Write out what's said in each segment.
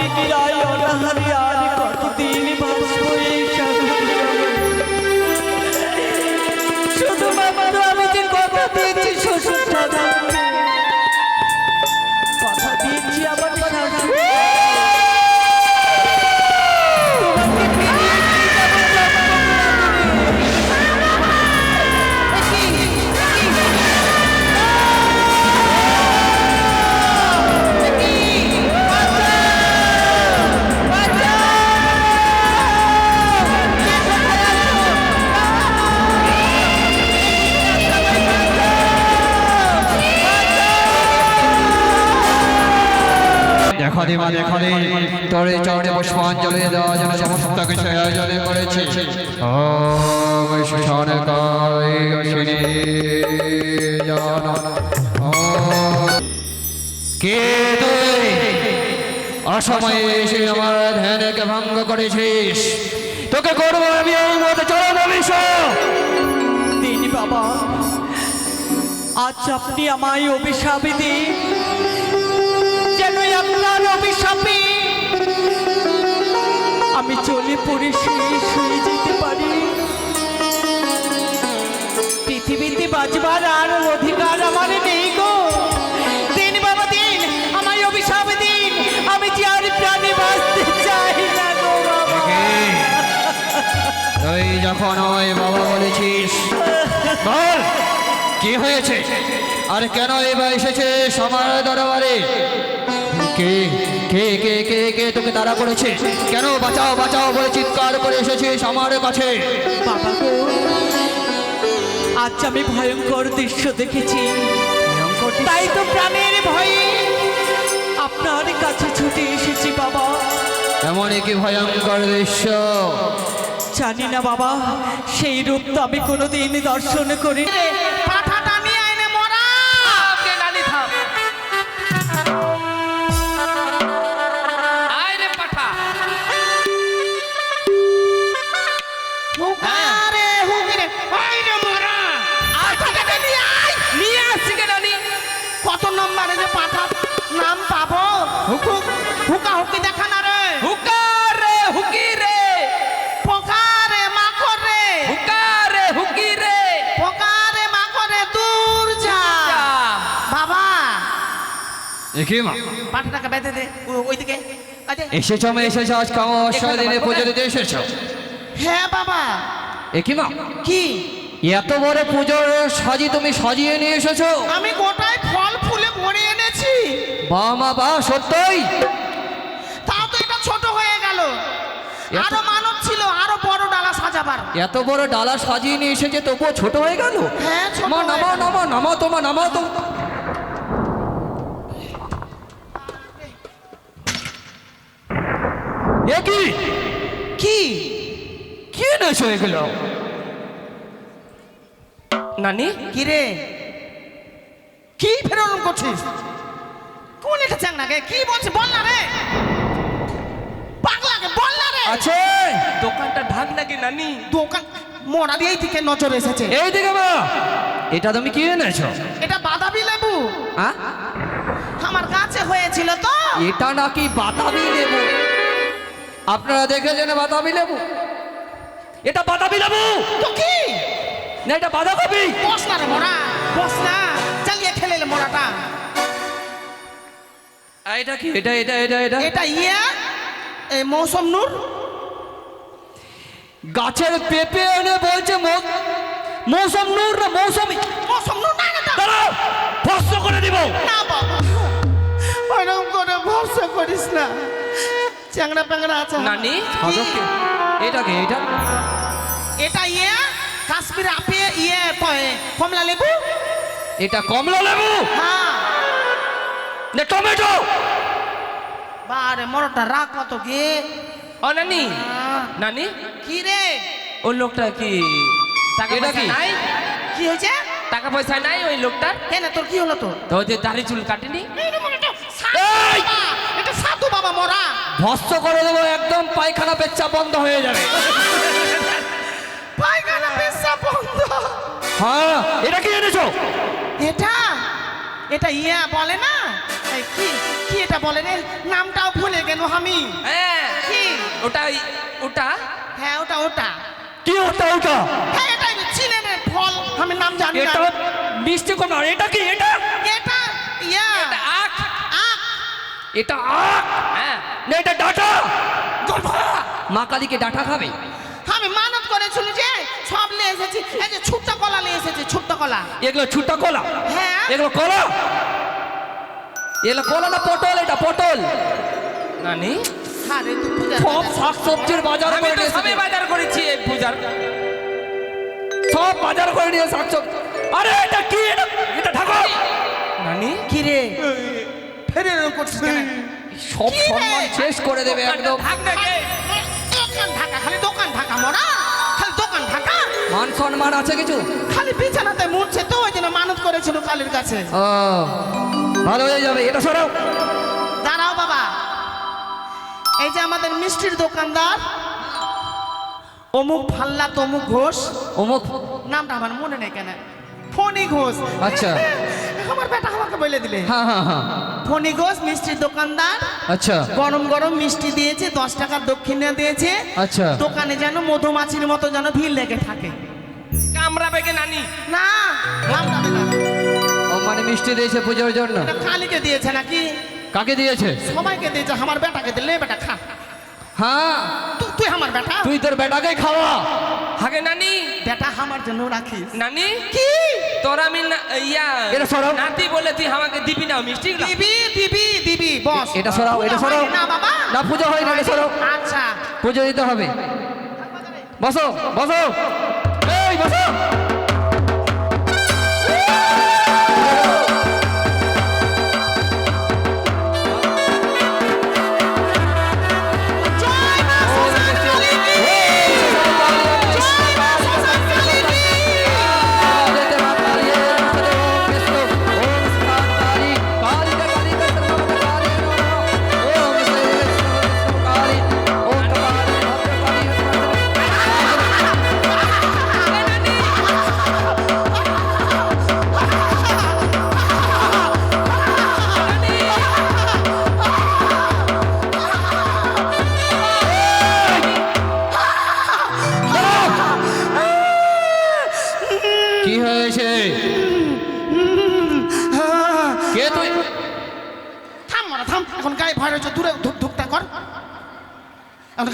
অনিদ্রায় অনাহারে আর কতদিন বাঁচব দেখো দিমা দেখো দি তোর এই চরণে পুষ্পাঞ্জলি দেওয়ার জন্য সমস্ত কিছু আয়োজন করেছি। অশ্বিনী জন কে তুই? অসময়ে এসে আমার ধ্যানকে ভঙ্গ করেছিস। তোকে করব আমি এই মতো চরণ অভিষেক। দিন বাবা, আজ আপনি আমায় অভিশাপ দিন। যখন ওই বাবা বলেছিস বল কি হয়েছে? আর কেন এবার এসেছে আমার দরবারে? কে কে কে কে কে তোকে তাড়া করেছে? কেন বাঁচাও বাঁচাও বলে চিৎকার করে এসেছিস আমার কাছে? বাবা গো আজ আমি ভয়ঙ্কর দৃশ্য দেখেছি। তাই তো প্রাণের ভয়ে আপনার কাছে ছুটে এসেছি বাবা। এমনই কি ভয়ঙ্কর দৃশ্য? জানি না বাবা সেই রূপ তো আমি কোনোদিন দর্শন করি নানি কত নম্বরে যে পাঠা নাম পাবো? হুকু হুকা হুকি দেখা না রে। হুকা দেখি মা পাঠাটাকে বেঁধে দে ওইদিকে। এসেছ মা এসেছ আজ কাম দিনে পুজো দিতে এসেছ? হ্যাঁ বাবা। একই মা কি? এত বড় পুজোর সাজি তুমি সাজিয়ে নিয়ে এসেছ? আমি গোটায় ফল ফুলে ভরে এনেছি। বা মা বা সত্যই? তাও তো এটা ছোট হয়ে গেল। আরও মানব ছিল আরও বড় ডালা সাজাবার। এত বড় ডালা সাজিয়ে নিয়ে এসেছে তবুও ছোট হয়ে গেল? হ্যাঁ নামাও। নামাও নামাও তো নামাও তো কি? কি? কি নেশো এগুলো? নানি কি রে? কি ফেরন করছিস? কোন এটা চ্যাংনাকে কি বলছিস বল না রে। পাগলাকে বল না রে। আছে। দোকানটা ঢাক নাকি নানি? দোকান মোড়া দিয়েই থেকে নজর এসেছে। এই দিকে মা এটা তুমি কি এনেছো? এটা বাদাবি লেবু। হ্যাঁ আমার গাছে হয়েছিল তো। এটা নাকি বাতাবি লেবু? আপনারা দেখেছেন বাতাবি লেবু? এটা বাতাবি লেবু! তো কি? না এটা বাঁধাকপি! বস না রে মোড়া বস না চালিয়ে খেলে মোড়াটা আর এটা কি? এটা এটা এটা এটা? এটা ইয়া? এই মৌসুম নূর? গাছের পেঁপে এনে বলছে মৌসুম নূর না মৌসুমি? মৌসুম নূর না না দাঁড়াও ভস্ম করে দিব না বাবা ওরকম করে ভরসা করিস না। চ্যাংড়া প্যাংড়া আছে নানি? এটা কি? এটা? এটা ইয়ে? কাশ্মীর আপে ইয়ে কমলা লেবু? এটা কমলা লেবু? হ্যাঁ। না টমেটো! বারে মরটা রাখ কত গে? ও নানি। আহ, নানি? কি রে? ও লোকটা কি? টাকা এটা পয়সা কি? নাই? কি হয়েছে? টাকা পয়সা নাই ওই লোকটার? কেন তোর কি হলো তোর? তো যে দাড়ি চুল কাটেনি? এই রে মনে এটা সাধু এই! বাবা, মরা। ভস্ম করে দেবো একদম পায়খানা পেচ্ছা বন্ধ হয়ে যাবে। পায়খানা পেশা বন্ধ। হ্যাঁ এটা কি এনেছো? এটা? এটা ইয়া বলে না? এই কি কি এটা বলে রে? নামটাও ভুলে গেল আমি। হ্যাঁ কি? ওটা ওটা? হ্যাঁ ওটা ওটা। কি ওটা ওটা? হ্যাঁ এটা চিনের ফল। আমি নাম জানি না। এটা মিষ্টি কমলা এটা কি এটা? এটা আখ। হ্যাঁ। না এটা ডাটা। মা কালীকে ডাটা খাবে? আমি মানত করেছিল যে সব নিয়ে এসেছি। এই যে ছোট্ট কলা নিয়ে এসেছি ছোট্ট কলা। এগুলো ছুটা কলা? হ্যাঁ। এগুলো কলা? এগুলো কলা না পটল? এটা পটল। নানি? আরে তুই পূজা সব শাক সবজির বাজার করে নিয়ে সবই বাজার করেছি এই পূজার। সব বাজার করে নিয়ে শাক সবজি আরে এটা কি? এটা এটা ঠাকুর। নানি? কি রে ফেরে এরকম করছিস কেন সব সম্মান শেষ করে দেবে একদম। দোকান ঢাকা খালি দোকান ঢাকা মরা। খালি দোকান ঢাকা মান সম্মান আছে কিছু? খালি বিছানাতে মুড়ছে তো ওই জন্য মানত করেছিল কালীর কাছে। ও ভালো হয়ে যাবে এটা সরাও। দাঁড়াও বাবা। এই যে আমাদের মিষ্টির দোকানদার অমুক ফাল্লা তমুক ঘোষ। অমুক নামটা আমার মনে নেই কেন? ফণি ঘোষ। আচ্ছা। আমার বেটা আমাকে বলে দিলে। হ্যাঁ হ্যাঁ হ্যাঁ। ফণি ঘোষ মিষ্টির দোকানদার। আচ্ছা। গরম গরম মিষ্টি দিয়েছে দশ টাকার দক্ষিণা দিয়েছে। আচ্ছা। দোকানে যেন মধুমাছির মতো যেন ভিড় লেগে থাকে। কামড়াবে গে নানি? না কামড়াবে না। ও মানে মিষ্টি দিয়েছে পুজোর জন্য? কালীকে দিয়েছে নাকি? কাকে দিয়েছে? সবাইকে দিয়েছে আমার বেটাকে দিলে বেটা খা। হ্যাঁ। তুই আমার বেটা? তুই তোর বেটাকে খাওয়া। হাগে নানি। বেটা আমার জন্য রাখিস। নানি? কি? তোর আমি না- ইয়া এটা সরাও। নাতি বলে তুই আমাকে দিবি না মিষ্টি দিবি দিবি দিবি বস। এটা সরাও এটা সরাও। না বাবা। না পুজো হয় না এটা সরাও। আচ্ছা। পুজো দিতে হবে। বসো বসো। এই বসো।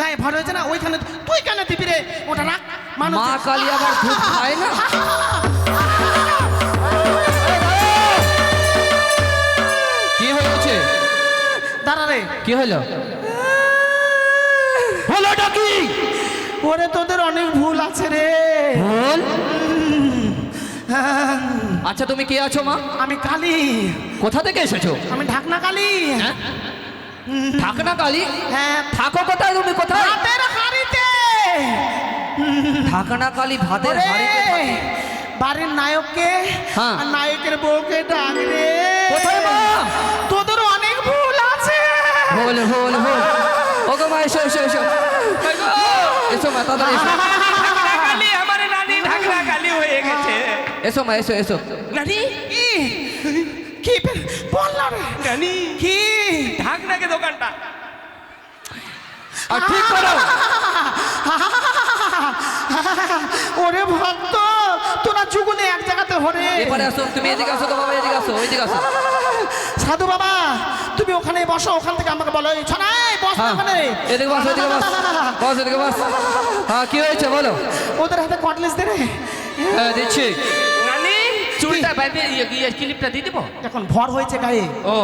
গায়ে ভয় রয়েছে না ওইখানে তুই কেন দিবি রে? ওটা রাখ মানুষ মা কালী আবার ধূপ খায় না? কি হয়েছে দাঁড়া রে। কি হলো? হলোটা কি? ওরে তোদের অনেক ভুল আছে রে। ভুল? আচ্ছা তুমি কে আছো মা? আমি কালী। কোথা থেকে এসেছ? আমি ঢাকনা কালী। হ্যাঁ? ঢাকনা কালী হ্যাঁ। থাকো কোথায় তুমি কোথায়? হাতের হাড়িতে। ঢাকনা কালী ভাতের হাড়িতে বাড়ির নায়ককে হ্যাঁ। আর নায়কের বউকে ডাক রে। কোথায় মা? তোদের অনেক ভুল আছে। ভুল ভুল ভুল। ওগো মা এসো এসো এসো। এসো মা তাড়াতাড়ি এসো। আমার নানি ঢাকনা কালি হয়ে গেছে। এসো মা এসো এসো। নানি? কি কি বল না রে। নানি? কি ঢাকনাকে দোকানটা। আর ঠিক করো। ওরে ভক্ত তোরা যুগলে এক জায়গাতে হরে। এবারে আসো তুমি এদিকে আসো তো বাবা এদিকে আসো এদিকে আসো। সাধু বাবা তুমি ওখানে বসো ওখান থেকে আমাকে বলো এই ছনাই বস হ্যাঁ ওখানে। এদিকে বস এদিকে বস বস এদিকে বস। হ্যাঁ কি হয়েছে বলো? ওদের হাতে কটলেস দে রে। হ্যাঁ দিচ্ছি। নানি চুলটা বেঁধে ইয়ে- ইয়ে ক্লিপটা দিয়ে দিব? এখন ভর হয়েছে গায়ে। ও।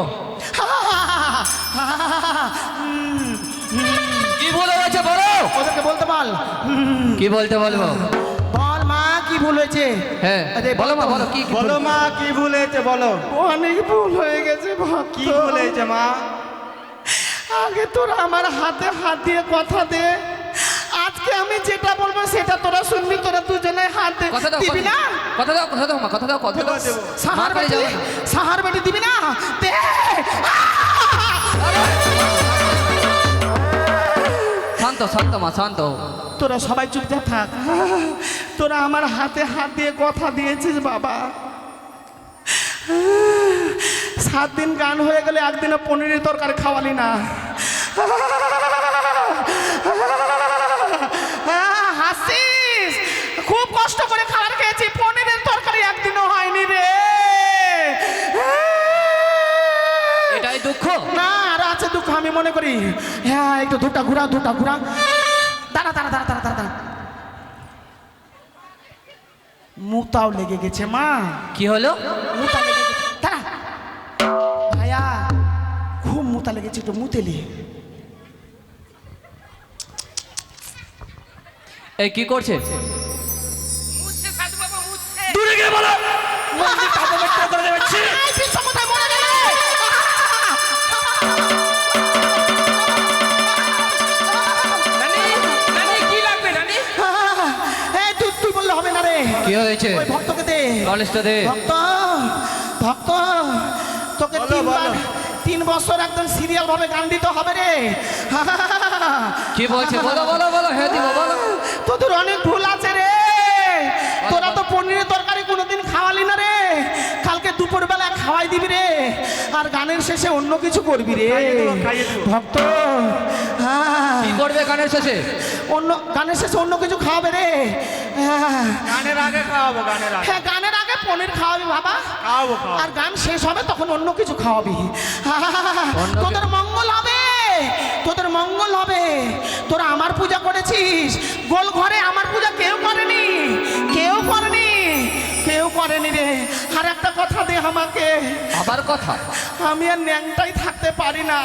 কি ভুল হয়েছে বলো? ওদেরকে বলতে বল। কি বলতে বলব? বল মা কি ভুল হয়েছে? হ্যাঁ বলো মা বলো কি বলো মা কি ভুল হয়েছে বলো। অনেক ভুল হয়ে গেছে কি ভুল হয়েছে মা? আগে তোরা আমার হাতে হাত দিয়ে কথা দে। আজকে আমি যেটা বলব সেটা তোরা শুনবি তোরা দুজনে হাত দে। দিবি না? কথা দাও কথা দাও মা কথা দাও কথা দাও। সাহার বেটি সাহার বেটি দিবি না? দে। শান্ত শান্ত মা, শান্ত। তোরা সবাই চুপচাপ থাক। তোরা আমার হাতে হাত দিয়ে কথা দিয়েছিস, বাবা। সাত দিন গান হয়ে গেলে একদিনে পনিরের তরকারি খাওয়ালি না। মনে করি। হ্যাঁ একটু দুটা ঘুরা দুটা ঘুরা দাঁড়া দাঁড়া দাঁড়া দাঁড়া দাঁড়া। মুতাও লেগে গেছে মা। কি হলো? মুতা লেগে গেছে। দাঁড়া। ভাইয়া খুব মুতা লেগেছে একটু মুতেলি এই কি করছে? হয়েছে ওই ভক্তকে দে। কলেজটা দে। ভক্ত ভক্ত তোকে বলো, তিনবার তিন বছর একদম সিরিয়াল ভাবে গান দিতে হবে রে। কি বলছে? বলো বলো বলো হ্যাঁ দিব বলো। তোদের অনেক ভুল আছে রে। তোরা তো পনিরের তরকারি কোনোদিন খাওয়ালি না রে। কালকে দুপুর বেলা খাওয়াই দিবি রে। আর গানের শেষে অন্য কিছু করবি রে। ভক্ত কি করবে কানের শেষে? অন্য গানের শেষে অন্য কিছু খাওয়াবে রে। গানের আগে খাওয়াবো গানের আগে। হ্যাঁ গানের আগে পনির খাওয়াবি বাবা। খাওয়াবো আর গান শেষ হবে তখন অন্য কিছু খাওয়াবি। তোদের মঙ্গল হবে। তোদের মঙ্গল হবে। তোরা আমার পূজা করেছিস। গোল ঘরে আমার পূজা কেউ করেনি। কেউ করেনি। কেউ করেনি রে। কথা দে আমাকে। আবার কথা? আমি আর ন্যাংটাই থাকতে পারি না।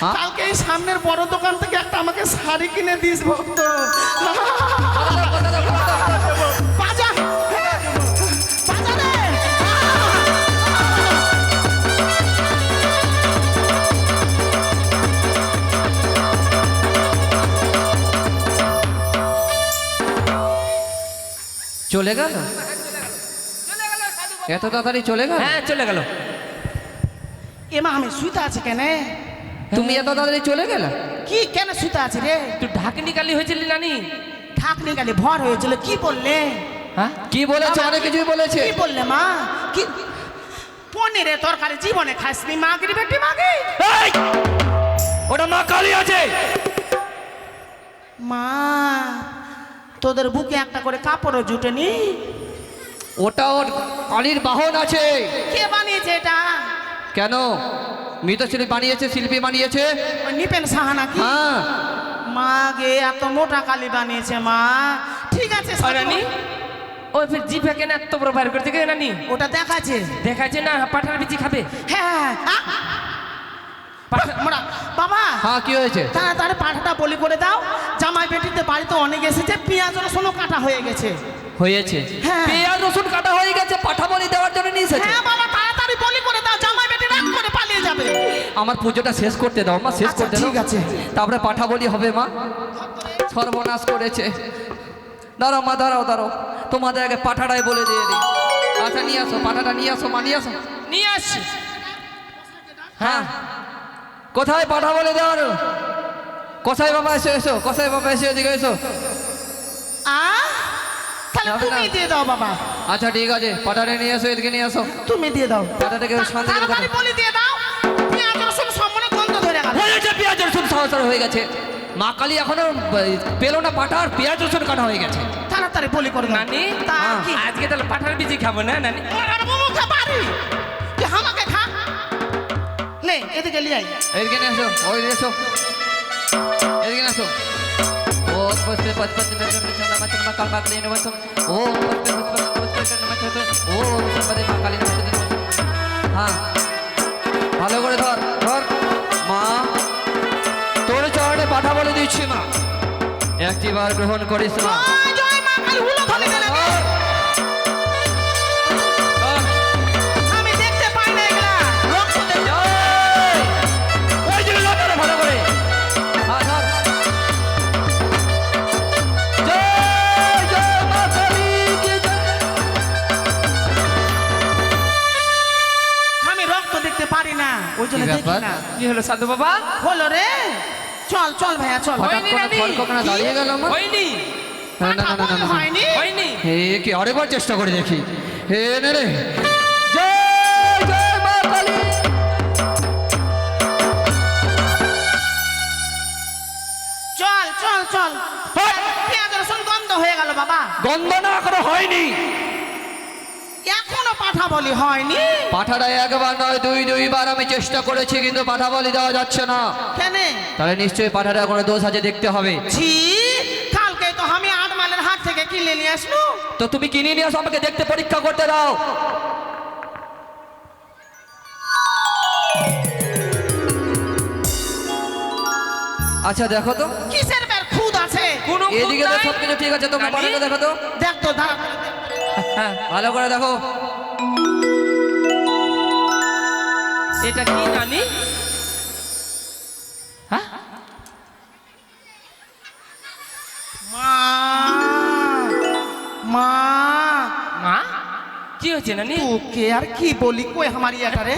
হ্যাঁ? কালকে এই সামনের বড় দোকান থেকে একটা আমাকে শাড়ি কিনে দিস ভক্ত। চলে গেল? এত তাড়াতাড়ি চলে গেল? হ্যাঁ চলে গেল। এমা আমি শুতে আছি কেন? তুমি এত তাড়াতাড়ি চলে গেলে? কি কেন শুতে আছি রে? তুই ঢাকনি কালি হয়েছিলি নানি? ঠাক নিকালে ভর হয়েছিল কি বললে? হ্যাঁ? কি বলেছে? অনেক কিছুই বলেছে। কি বললে মা? কি পনিরের তরকারি জীবনে খাসনি মাগরি বেটি মাগি? এই! ওটা মা কালী আছে। মা তোদের বুকে একটা করে কাপড়ও জুটেনি? ওটা ওর কালীর বাহন আছে। কে বানিয়েছে এটা? কেন? মৃতশিল্পী বানিয়েছে শিল্পী বানিয়েছে? ওই নিপেন সাহানা কি হ্যাঁ। মা গে এত মোটা কালি বানিয়েছে মা। ঠিক আছে ওই ফের জিভে কেন এত বড় বাইর করতে গেলে নানি ওটা দেখাচ্ছে। দেখাচ্ছে না পাঠার বিচি খাবে। হ্যাঁ আ, মোড়া বাবা! হ্যাঁ কি হয়েছে? তাড়াতাড়ি পাঠাটা বলি করে দাও। জামাই বেটিতে বাড়িতে অনেক এসেছে পেঁয়াজ রসুনও কাটা হয়ে গেছে। হয়েছে। হ্যাঁ। পেঁয়াজ রসুন কাটা হয়ে গেছে পাঠা বলি দেওয়ার জন্য নিয়ে এসেছে। হ্যাঁ বাবা তাড়াতাড়ি বলি করে দাও জামাই বেটি রাগ করে পালিয়ে যাবে। আমার পুজোটা শেষ করতে দাও মা শেষ আচ্ছা, করতে ঠিক আছে। তারপরে পাঠা বলি হবে মা। সর্বনাশ করেছে। দাঁড়াও মা দাঁড়াও দাঁড়াও। তোমাদের আগে পাঠাটাই বলে দিয়ে দিই। আচ্ছা নিয়ে আসো পাঠাটা নিয়ে আসো মা নিয়ে আসো। নিয়ে আসছি। হ্যাঁ। কোথায় পাঠা বলে দেওয়ার? কসাই বাবা এসো এসো কসাই বাবা এসো এদিকে এসো। আ। তুমি দিয়ে দাও বাবা আচ্ছা ঠিক আছে পাঠাটা নিয়ে এসো এদিকে নিয়ে আসো তুমি দিয়ে দাও পাঠাটাকে শান্তি করে দিয়ে দাও পেঁয়াজ রসুন সম্পূর্ণ গন্ধ ধরে গেল পেঁয়াজ রসুন সহসর হয়ে গেছে মা কালী এখনও পেল না পাঠা আর পেঁয়াজ রসুন কাটা হয়ে গেছে তাড়াতাড়ি বলি করে নানি তা হ্যাঁ। আজকে তাহলে পাঠার বিচি খাব না নানি তুই আমাকে খা লে এদিকে লিয়ে আই এদিকে নিয়ে এসো ওই এসো এদিকে নিয়ে এসো ও পস্তে পস্তে পস্তে কাল নমস্ত ও পস্তে বার হ্যাঁ ভালো করে ধর ধর মা তোর পাঠা বলে দিচ্ছি গ্রহণ করিস না জয় মা কালী। দেখি না। কি হলো সাধু বাবা? হলো রে। চল চল ভাইয়া চল। হঠাৎ করে। দাঁড়িয়ে গেল আমার? হয়নি। না না না না না, না হয়নি। হয়নি। হে কি আরেকবার চেষ্টা করে দেখি। হে নে রে। জয় জয় মা কালী। চল চল চল। পেঁয়াজ রসুন গন্ধ হয়ে গেল বাবা। গন্ধ না করে হয়নি। পাঠা বলি হয়নি। পাঠাটা একবার নয় দুই দুইবার আমি চেষ্টা করেছি কিন্তু পাঠা বলি দেওয়া যাচ্ছে না। কেন? তাহলে নিশ্চয়ই পাঠাটা কোনো দোষ আছে দেখতে হবে। ছি কালকে তো আমি আট মাইলের হাট থেকে কিনে নিয়ে আসলো। তো তুমি কিনে নিয়ে আসো আমাকে দেখতে পরীক্ষা করতে দাও। আচ্ছা দেখো তো। কিসের বের খুদ আছে? কোনো এদিকে তো নাই? সব কিছু ঠিক আছে তোমরা? পাঠাটা দেখো তো। দেখ তো দাঁড়া। ভালো করে দেখো। এটা কি নানি? হ্যাঁ? মা মা। মা? কি হয়েছে নানি? তোকে আর কি বলি? কই আমার ইয়াটা রে?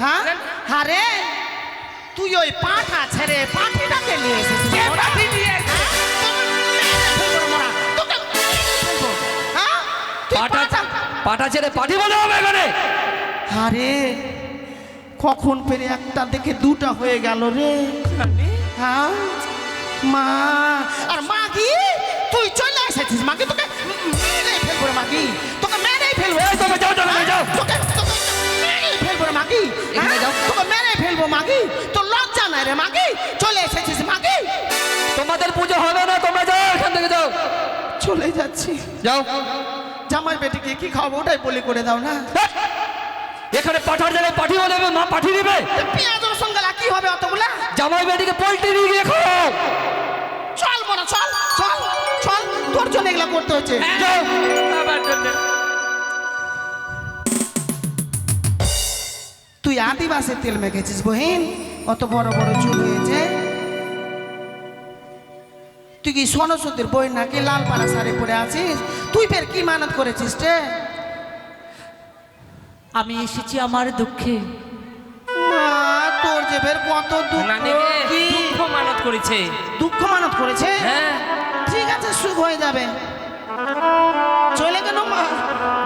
হ্যাঁ? আরে তুই ওই পাঠা ছেড়ে পাঠিটাকে নিয়ে এসেছিস। পাঠি নিয়ে হ্যাঁ? হ্যাঁ? পাঠা পাঠা- পাঠা ছেড়ে পাঠি বলে হবে এখানে। আরে কখন ফেরে একটা দেখে দুটা হয়ে গেল রে। হ্যাঁ? মা আর মাগি তুই চলে এসেছিস। মাগি তোকে মেরে ফেলব মাগি তোকে মেরেই ফেলব। এই যাও, যাও, যাও, যাও। তোকে তোকে মেরেই ফেলব রে মাগি হ্যাঁ? যাও। তোকে মেরেই ফেলব মাগি তোর লজ্জা নাই রে মাগি চলে এসেছিস মাগি তোমাদের পুজো হবে না তোমরা যাও এখান থেকে যাও। চলে যাচ্ছি। যাও। জামাই বেটিকে কি খাওয়াবো ওটাই বলি করে দাও না। এখানে পাঠার জায়গায় পাঠি দেবে মা পাঠি দিবে? পেঁয়াজ রসুন গেলা কি হবে অতগুলা? জামাই বেটিকে পোল্ট্রি দিয়ে গিয়ে খাও চল মনে চল চল চল তোর জন্য এগুলা করতে হচ্ছে। যাও বাবার জন্য। তুই আদিবাসী তেল মেখেছিস বহিন? অত বড় বড় চুল হয়েছে। তুই কি সরস্বতীর বই নাকি লাল পাড়া শাড়ি পরে আছিস? তুই ফের কি মানত করেছিস রে? আমি এসেছি আমার দুঃখে। মা, তোর যে ফের কত দুঃখ। কি? দুঃখ মানত করেছে। দুঃখ মানত করেছে? হ্যাঁ। ঠিক আছে সুখ হয়ে যাবে। চলে গেল মা।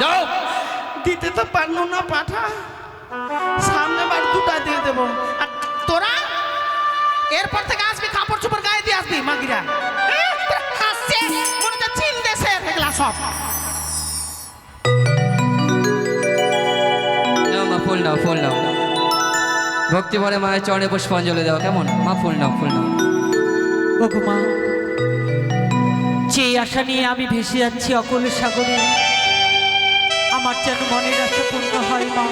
যাও। দিতে তো পারল না পাঠা। সামনে বার দুটা দিয়ে দেবো। আর তোরা? এরপর থেকে আসবি কাপড় চোপড় গায়ে দিয়ে আসবি মাগিরা। হ্যাঁ? হাসছে মনে হচ্ছে চীন দেশের এগুলা সব। নাও, ফুল নাও। ভক্তি ভরে মায়ের চরণে পুষ্পাঞ্জলি দাও, কেমন? মা, ফুল নাও ফুল নাও। ওগো মা যে আশা নিয়ে আমি ভেসে যাচ্ছি অকল সাগরে, আমার যেন মনের আশা পূর্ণ হয় মা।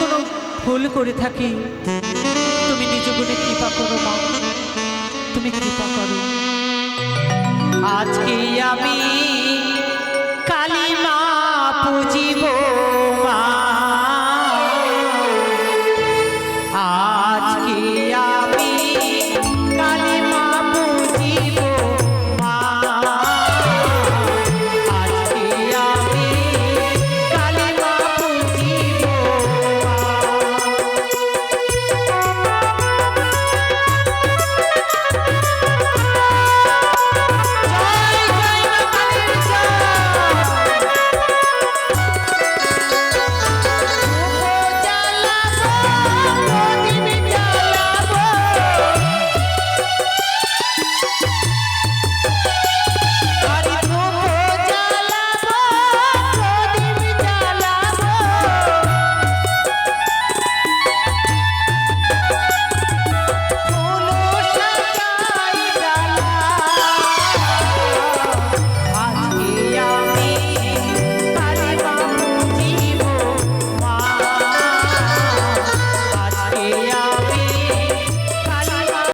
কোনো ভুল করে থাকি, তুমি নিজ গুণে কৃপা করো মা। তুমি কৃপা করো। আজকে আমি